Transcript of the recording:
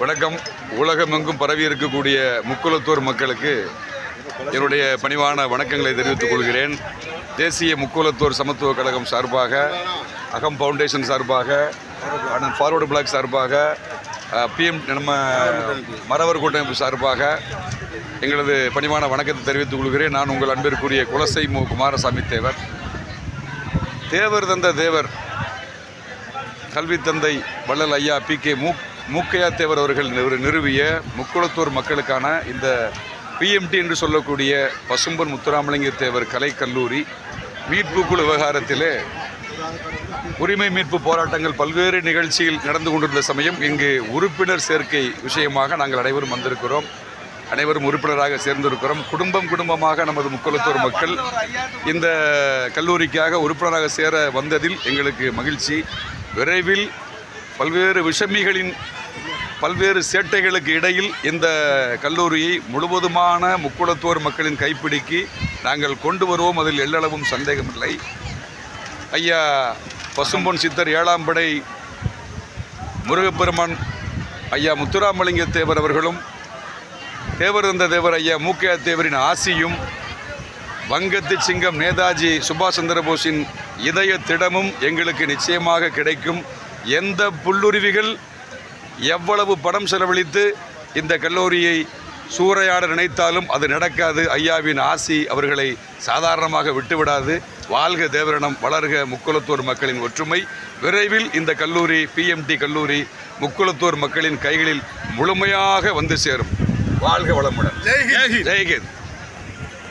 வணக்கம். உலகமெங்கும் பரவி இருக்கக்கூடிய முக்குளத்தூர் மக்களுக்கு என்னுடைய பணிவான வணக்கங்களை தெரிவித்துக் கொள்கிறேன். தேசிய முக்குளத்தூர் சமத்துவ கழகம் சார்பாக அகம் ஃபவுண்டேஷன் சார்பாக அண்ணன் ஃபார்வர்டு பிளாக் சார்பாக பிஎம் நம்ம மறவர் கூட்டமைப்பு சார்பாக எங்களது பணிவான வணக்கத்தை தெரிவித்துக் கொள்கிறேன். நான் உங்கள் அன்பிற்குரிய குலசை மு. குமாரசாமி தேவர். தேவர் தந்த தேவர் கல்வி தந்தை வள்ளல் ஐயா பி கே மூக் மூக்கையா தேவர் அவர்கள் நிறுவிய முக்குளத்தூர் மக்களுக்கான இந்த பிஎம்டி என்று சொல்லக்கூடிய பசும்பன் முத்துராமலிங்க தேவர் கலைக்கல்லூரி மீட்பு குழு விவகாரத்திலே உரிமை மீட்பு போராட்டங்கள் பல்வேறு நிகழ்ச்சியில் நடந்து கொண்டிருந்த சமயம் இங்கு உறுப்பினர் சேர்க்கை விஷயமாக நாங்கள் அனைவரும் வந்திருக்கிறோம். அனைவரும் உறுப்பினராக சேர்ந்திருக்கிறோம். குடும்பம் குடும்பமாக நமது முக்குளத்தூர் மக்கள் இந்த கல்லூரிக்காக உறுப்பினராக சேர வந்ததில் எங்களுக்கு மகிழ்ச்சி. விரைவில் பல்வேறு விஷமிகளின் பல்வேறு சேட்டைகளுக்கு இடையில் இந்த கல்லூரியை முழுவதுமான முக்குளத்தோர் மக்களின் கைப்பிடிக்கு நாங்கள் கொண்டு வருவோம். அதில் எல்லளவும் சந்தேகமில்லை. ஐயா பசும்பொன் சித்தர் ஏழாம் படை முருகப்பெருமான் ஐயா முத்துராமலிங்க தேவர் அவர்களும் தேவர் தேவர் ஐயா மூக்கையா தேவரின் ஆசியும் வங்கத்து சிங்கம் நேதாஜி சுபாஷ் சந்திரபோஸின் இதய திடமும் எங்களுக்கு நிச்சயமாக கிடைக்கும். எந்த புல்லுருவிகள் எவ்வளவு பணம் செலவழித்து இந்த கல்லூரியை சூறையாட நினைத்தாலும் அது நடக்காது. ஐயாவின் ஆசி அவர்களை சாதாரணமாக விட்டுவிடாது. வாழ்க தேவரிடம் வளர்க முக்குளத்தூர் மக்களின் ஒற்றுமை. விரைவில் இந்த கல்லூரி பிஎம்டி கல்லூரி முக்குளத்தூர் மக்களின் கைகளில் முழுமையாக வந்து சேரும். வாழ்க வளமுடன். ஜெய்ஹிந்த்